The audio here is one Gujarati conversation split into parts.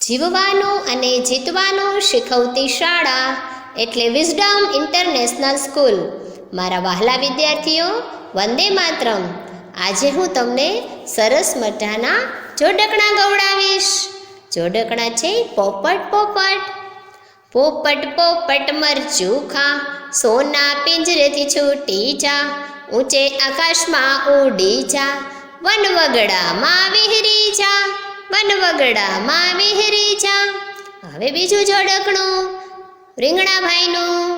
જીવવાનું અને જીતવાનું શીખવતી શાળા એટલે વિઝડમ ઇન્ટરનેશનલ સ્કૂલ મારા વહાલા વિદ્યાર્થીઓ, વંદે માતરમ. આજે હું તમને સરસ મજાના જોડકણા ગવડાવીશ. જોડકણા છે પોપટ પોપટ. પોપટ પોપટ મરચું ખા, સોના પિંજરેથી છૂટી જા, ઊંચે આકાશમાં ઉડી જા, વનવગડામાં વિહરી જા. વનવગડામાં વિહરી જા. હવે બીજું જોડકણું, રીંગણાભાઈનું.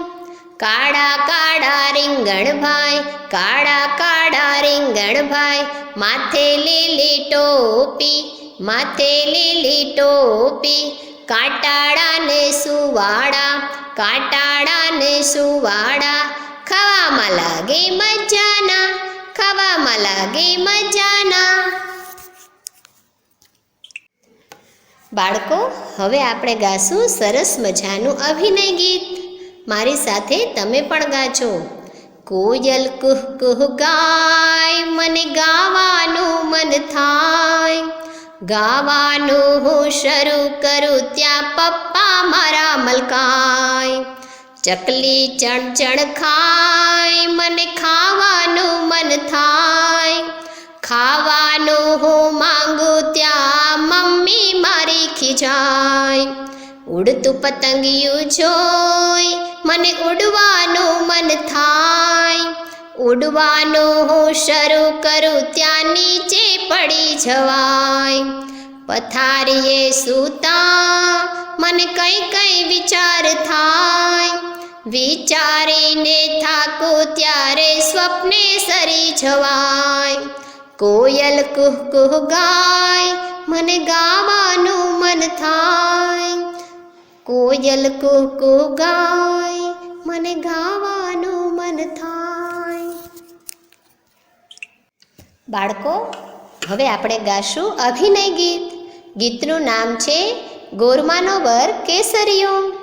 કાળા કાળા રીંગણભાઈ, કાળા કાળા રીંગણભાઈ, માથે લીલી ટોપી, માથે લીલી ટોપી. કાટાળા ને સુવાળા કાટાળા ને સુવાળા ખાવામાં લાગે મજાના, ખાવામાં લાગે મજાના. બાળકો, હવે આપણે ગાશું સરસ મજાનું અભિનય ગીત. મારી સાથે તમે પણ ગાજો. કોયલ કુહ કુહ ગાય, મને ગાવાનું મન થાય. ગાવાનું હું શરૂ કરું ત્યાં પપ્પા મારા મલકાય. ચકલી ચણ ચણ ખાય, મને ખાવાનું મન થાય. ખાવાનું હું માંગુ ત્યાં મમ્મી મારી ખીજાય. ઉડતું પતંગિયું જોઈ મને ઉડવાનું મન થાય. ઉડવાનું હું શરૂ કરું ત્યાં નીચે પડી જવાય. પથારીએ સૂતા મને કઈ કઈ વિચાર થાય. વિચારીને થાકું ત્યારે સ્વપ્ને સરી જવાય. કોયલ કુહ કુહ ગાય, મને ગાવાનું મન થાય. કોયલ કુહ કુહ ગાય, મને ગાવાનું મન થાય. બાળકો, હવે આપણે ગાશું અભિનય ગીત. ગીતનું નામ છે ગોરમાનો વર કેસરીયો.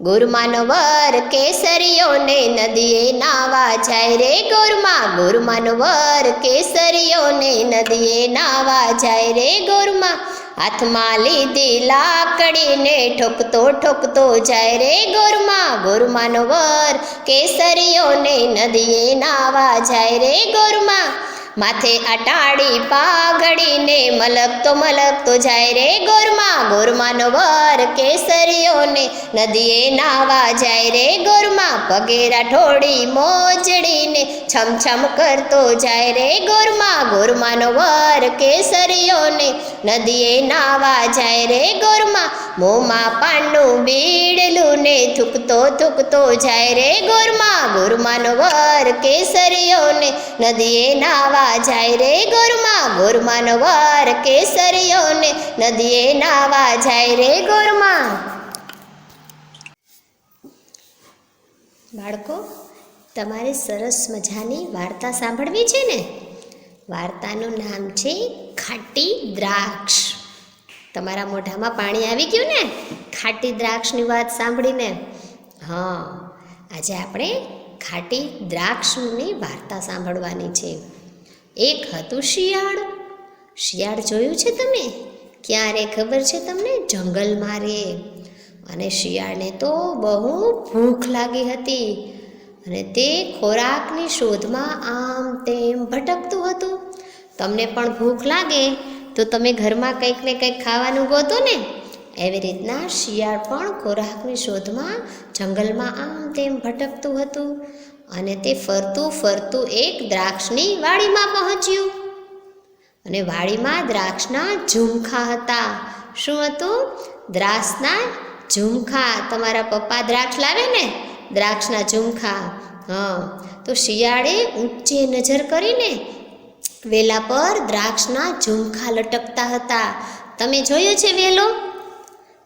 ગોરમાનો વર કેસરીયો નદીએ નાવા જાય રે ગોરમા. ગોરમાનો વર કેસરીયો નદીએ નાવા જાય રે ગોરમા. હાથમાં લીધી લાકડીને ઠોકતો ઠોકતો જાય રે ગોરમા. ગોરમાનો વર કેસરીયો નદીએ નાવા જાય રે ગોરમા. માથે અટાડી પાઘડીને મલકતો મલકતો જાય રે ગોરમા, ગોરમાનો વર કેસરીઓને નદીએ નાવા જાય રે ગોરમા, પગેરા ઠોડી મોજડીને છમછમ કરતો જાય રે ગોરમા, ગોરમાનો વર કેસરીઓને નદીએ નાવા જાય રે ગોરમા, મોમાં પાનનું બીડલું ને થૂકતો થૂકતો જાય રે ગોરમા, ગોરમાનો વર કેસરીઓને નદીએ નાવા જાય રે ગોરમા ગોરમાનો વર કેસરીઓને નદીએ નાવા જાય રે ગોરમા. બાળકો, તમારે સરસ મજાની વાર્તા સાંભળવી છે ને? વાર્તાનું નામ છે ખાટી દ્રાક્ષ. તમારા મોઢામાં પાણી આવી ગયું ને? ખાટી દ્રાક્ષની વાત સાંભળીને? હા, આજે આપણે ખાટી દ્રાક્ષની વાર્તા સાંભળવાની છે. એક હતું શિયાળ. શિયાળ જોયું છે તમે? ક્યારે ખબર છે તમને? જંગલમાં રે. અને શિયાળને તો બહુ ભૂખ લાગી હતી. અને તે ખોરાકની શોધમાં આમ તેમ ભટકતું હતું. તમને પણ ભૂખ લાગે? તો તમે ઘરમાં કંઈક ને કંઈક ખાવાનું ગોતો ને. એવી રીતના શિયાળ પણ ખોરાકની શોધમાં જંગલમાં આમ તેમ ભટકતું હતું. અને તે ફરતું ફરતું એક દ્રાક્ષની વાડીમાં પહોંચ્યું. અને વાડીમાં દ્રાક્ષના ઝુમખા હતા. શું હતું? દ્રાક્ષના ઝુમખા. તમારા પપ્પા દ્રાક્ષ લાવે ને? દ્રાક્ષના ઝુમખા. હા. તો શિયાળે ઊંચે નજર કરીને વેલા પર દ્રાક્ષના ઝુમખા લટકતા હતા. તમે જોયું છે વેલો?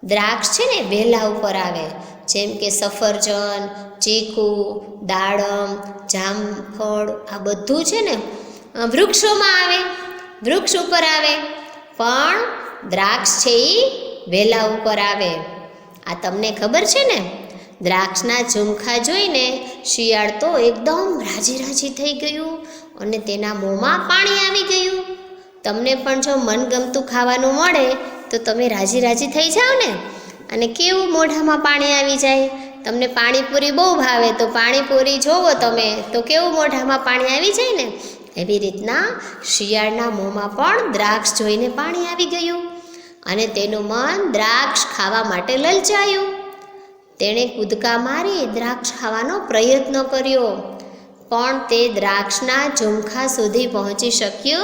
દ્રાક્ષ છે ને વેલા ઉપર આવે. જેમ કે સફરજન, ચીકુ, દાડમ, જામફળ, આ બધું છે ને વૃક્ષોમાં આવે, વૃક્ષ ઉપર આવે, પણ દ્રાક્ષ છે એ વેલા ઉપર આવે. આ તમને ખબર છે ને, દ્રાક્ષના ઝુમખા જોઈને શિયાળ તો એકદમ રાજી રાજી થઈ ગયું અને તેના મોંમાં પાણી આવી ગયું. તમને પણ જો મનગમતું ખાવાનું મળે, તો તમે રાજી રાજી થઈ જાઓ ને. અને કેવું મોઢામાં પાણી આવી જાય? તમને પાણીપુરી બહુ ભાવે, તો પાણીપુરી જોવો તમે. તો કેવું મોઢામાં પાણી આવી જાય ને? એવી રીતના શિયાળના મોંમાં પણ દ્રાક્ષ જોઈને પાણી આવી ગયું. અને તેનું મન દ્રાક્ષ ખાવા માટે લલચાયું. તેણે કૂદકા મારી દ્રાક્ષ ખાવાનો પ્રયત્ન કર્યો. પણ તે દ્રાક્ષના ઝુમખા સુધી પહોંચી શક્યો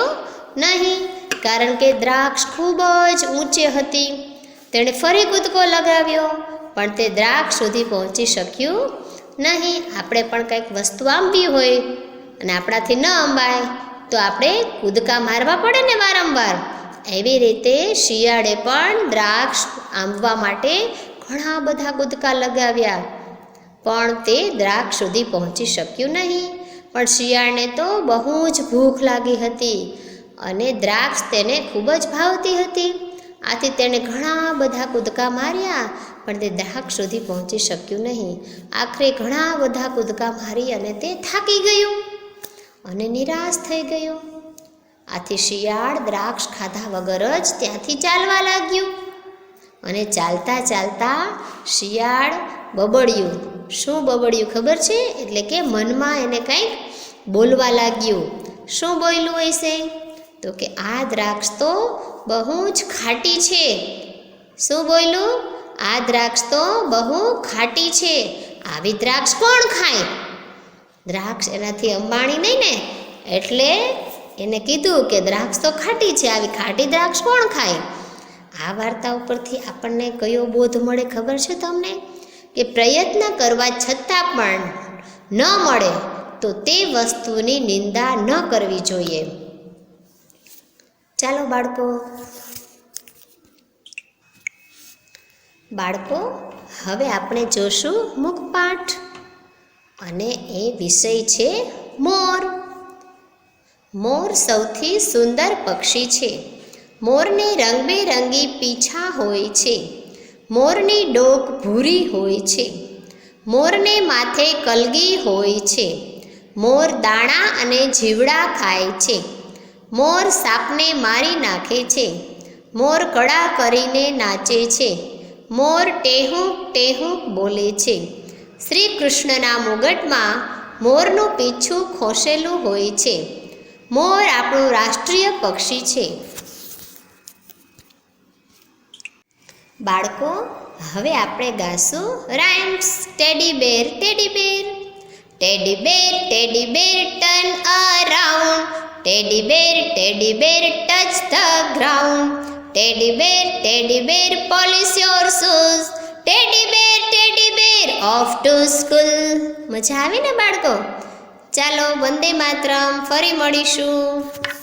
નહીં, કારણ કે દ્રાક્ષ ખૂબ જ ઊંચે હતી. તેણે ફરી કૂદકો લગાવ્યો, પણ તે દ્રાક્ષ સુધી પહોંચી શક્યું નહીં. આપણે પણ કંઈક વસ્તુ આંબી હોય અને આપણાથી ન અંબાય તો આપણે કૂદકા મારવા પડે ને વારંવાર. એવી રીતે શિયાળે પણ દ્રાક્ષ આંબવા માટે ઘણા બધા કૂદકા લગાવ્યા, પણ તે દ્રાક્ષ સુધી પહોંચી શક્યું નહીં. પણ શિયાળને તો બહુ જ ભૂખ લાગી હતી અને દ્રાક્ષ તેને ખૂબ જ ભાવતી હતી. આથી તેણે ઘણા બધા કૂદકા માર્યા, પણ તે દાહક સુધી પહોંચી શક્યું નહીં. આખરે ઘણા બધા કૂદકા મારી અને તે થાકી ગયું અને નિરાશ થઈ ગયું. આથી શિયાળ દ્રાક્ષ ખાધા વગર જ ત્યાંથી ચાલવા લાગ્યું અને ચાલતા ચાલતા શિયાળ બબડ્યું. શું બબડ્યું ખબર છે? એટલે કે મનમાં એને કંઈક બોલવા લાગ્યું. શું બોલ્યું હશે તો કે આ દ્રાક્ષ તો બહુ જ ખાટી છે. શું બોલ્યું? આ દ્રાક્ષ તો બહુ ખાટી છે. આવી દ્રાક્ષ કોણ ખાય? દ્રાક્ષ એનાથી અંબાણી નહીં ને? એટલે એને કીધું કે દ્રાક્ષ તો ખાટી છે. આવી ખાટી દ્રાક્ષ કોણ ખાય? આ વાર્તા ઉપરથી આપણને કયો બોધ મળે ખબર છે તમને? કે પ્રયત્ન કરવા છતાં પણ ન મળે તો તે વસ્તુની નિંદા ન કરવી જોઈએ. ચાલો બાળકો. બાળકો, હવે આપણે જોશું મુખપાઠ. અને એ વિષય છે મોર. મોર સૌથી સુંદર પક્ષી છે. મોરને રંગબેરંગી પીછા હોય છે. મોરની ડોક ભૂરી હોય છે. મોરને માથે કલગી હોય છે. મોર દાણા અને જીવડા ખાય છે. મોર સાપને મારી નાખે છે. મોર કળા કરીને નાચે છે. મોર ટેહુંક ટેહુંક બોલે છે. શ્રી કૃષ્ણના મુગટમાં મોરનું પીછું ખોસેલું હોય છે. મોર આપણું રાષ્ટ્રીય પક્ષી છે. બાળકો, હવે આપણે ગાશું rhymes teddy bear teddy bear. Teddy bear teddy bear, turn around. Teddy bear, teddy bear, touch the ground Teddy bear, teddy bear, polish your shoes Teddy bear, teddy bear, off to school મજા આવી ને બાળકો ચાલો વંદે માતરમ ફરી મળીશું